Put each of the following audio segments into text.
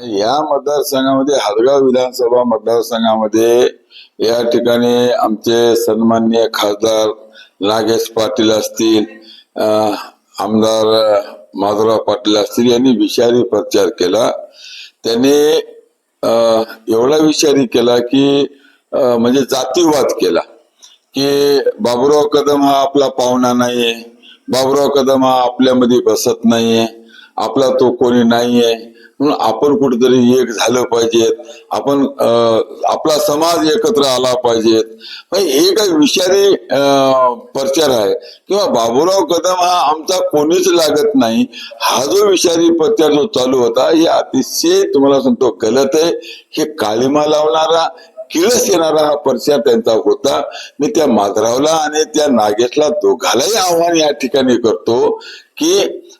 या मतदारसंघामध्ये हदगाव विधानसभा मतदारसंघामध्ये या ठिकाणी आमचे सन्मान्य खासदार नागेश पाटील असतील आमदार माधुराव माधवराव पाटील असतील यांनी विषारी प्रचार केला. त्यांनी एवढा विषारी केला की म्हणजे जातीवाद केला की बाबुराव कदम हा आपला पाहुणा नाहीये बाबुराव कदम हा आपल्यामध्ये बसत नाहीये. आपला तो कोणी नाहीये. म्हणून आपण कुठेतरी एक झालं पाहिजेत. आपण आपला समाज एकत्र आला पाहिजेत. हे काही विषारी प्रचार आहे. किंवा बाबूराव कदम हा आमचा कोणीच लागत नाही. हा जो विषारी प्रचार जो चालू होता हे अतिशय तुम्हाला सांगतो गलत आहे. हे काळीमा लावणारा किळस येणारा हा प्रचार त्यांचा होता. मी त्या माधरावला आणि त्या नागेशला दोघालाही आव्हान या ठिकाणी करतो. की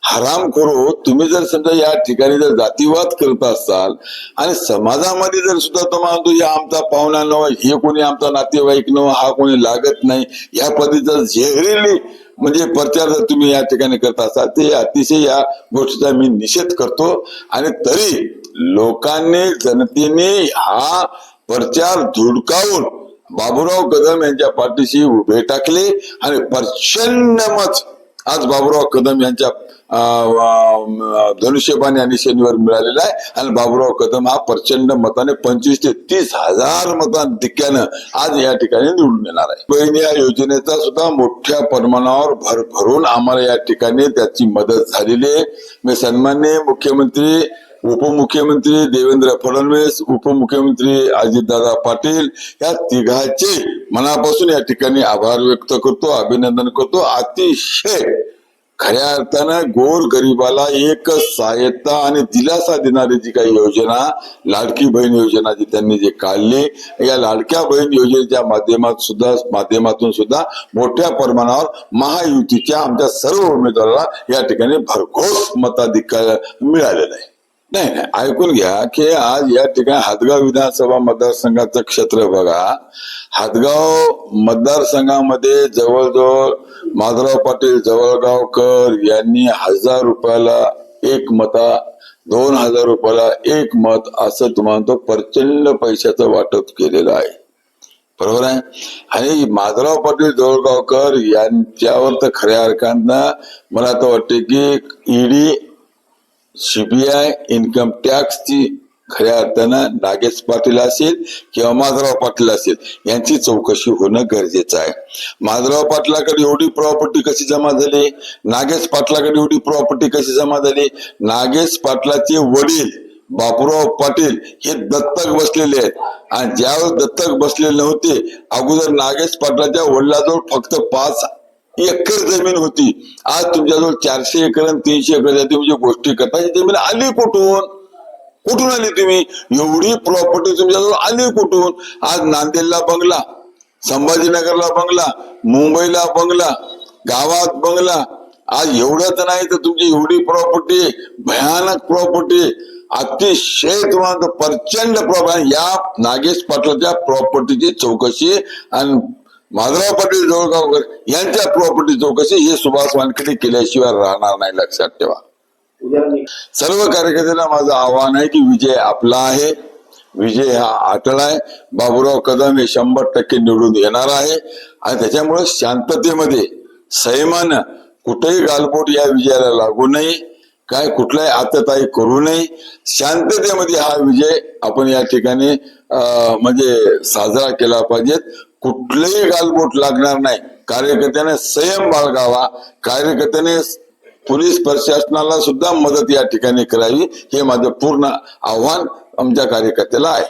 हराम करो तुम्ही जर समजा या ठिकाणी जर जातीवाद करत असाल आणि समाजामध्ये जर सुद्धा तो म्हणतो या आमचा पाहुणा नव हे कोणी आमचा नातेवाईक नव हा कोणी लागत नाही या पद्धतीचा झेहरेली म्हणजे प्रचार जर तुम्ही या ठिकाणी करत असाल ते अतिशय या गोष्टीचा मी निषेध करतो. आणि तरी लोकांनी जनतेने हा प्रचार धुडकावून बाबुराव कदम यांच्या पाठीशी उभे टाकले आणि प्रचंड मत आज बाबुराव कदम यांच्या धनुष्यबाने आणि यांनी शनिवार मिळालेला आहे. आणि बाबुराव कदम हा प्रचंड मताने पंचवीस ते तीस हजार मताधिक्यानं आज या ठिकाणी निवडून येणार आहे. बहिणी या योजनेचा सुद्धा मोठ्या प्रमाणावर भर भरून आम्हाला या ठिकाणी त्याची मदत झालेली आहे. मी सन्मान्य मुख्यमंत्री उपमुख्यमंत्री देवेंद्र फडणवीस उपमुख्यमंत्री अजितदादा पाटील या तिघाचे मनापासून या ठिकाणी आभार व्यक्त करतो अभिनंदन करतो. अतिशय खऱ्या अर्थानं गोर गरिबाला एक सहायता आणि दिलासा देणारी जी काही योजना लाडकी बहीण योजना जी त्यांनी जे काढली या लाडक्या बहीण योजनेच्या माध्यमात सुद्धा माध्यमातून सुद्धा मोठ्या प्रमाणावर महायुतीच्या आमच्या सर्व उमेदवाराला या ठिकाणी भरघोस मताधिकार मिळालेला आहे. नाही नाही ऐकून घ्या की आज या ठिकाणी हातगाव विधानसभा मतदारसंघाचं क्षेत्र बघा. हातगाव मतदारसंघामध्ये जवळजवळ माधवराव पाटील जवळगावकर यांनी हजार रुपयाला एक मता दोन हजार रुपयाला एक मत असं तुम्हाला तो प्रचंड पैशाचं वाटप केलेलं आहे. बरोबर आहे? आणि माधवराव पाटील जवळगावकर यांच्यावर तर खऱ्या अर्थानं मला तर वाटते की ईडी सीबीआय इन्कम टॅक्सची खऱ्या अर्थानं नागेश पाटील असेल किंवा माधवराव पाटील असेल यांची चौकशी होणं गरजेचं आहे. माधवराव पाटलाकडे एवढी प्रॉपर्टी कशी जमा झाली? नागेश पाटलाकडे एवढी प्रॉपर्टी कशी जमा झाली? नागेश पाटलाचे वडील बापूराव पाटील हे दत्तक बसलेले आहेत. आणि ज्यावेळेस दत्तक बसलेले नव्हते अगोदर नागेश पाटलाच्या वडिलाजवळ फक्त पाच एकर जमीन होती. आज तुमच्याजवळ चारशे एकर आणि तीनशे एकर म्हणजे गोष्टी करता जमीन आली कुठून? कुठून आली तुम्ही? एवढी प्रॉपर्टी तुमच्याजवळ आली कुठून? आज नांदेडला बंगला संभाजीनगरला बंगला मुंबईला बंगला गावात बंगला. आज एवढंच नाही तर तुमची एवढी प्रॉपर्टी भयानक प्रॉपर्टी अतिशय तुम्हाला प्रचंड प्रॉपर्टी या नागेश पाटलाच्या प्रॉपर्टीची चौकशी आणि माधवराव पाटील जवळगावकर यांच्या प्रॉपर्टी चौकशी हे सुभाष वानखेडे केल्याशिवाय राहणार नाही लक्षात ठेवा. सर्व कार्यकर्त्यांना माझं आव्हान आहे की विजय आपला आहे. विजय हा अटळ आहे. बाबूराव कदम हे शंभर टक्के निवडून येणार आहे. आणि त्याच्यामुळे शांततेमध्ये संयमानं कुठेही गालबोट या विजयाला लागू नये. काय कुठलाही आतताई करू नये. शांततेमध्ये हा विजय आपण या ठिकाणी म्हणजे साजरा केला पाहिजेत. कुठलेही गालबोट लागणार नाही. कार्यकर्त्याने संयम बाळगावा. कार्यकर्त्याने पोलीस प्रशासनाला सुद्धा मदत या ठिकाणी करावी. हे माझं पूर्ण आव्हान आमच्या कार्यकर्त्याला आहे.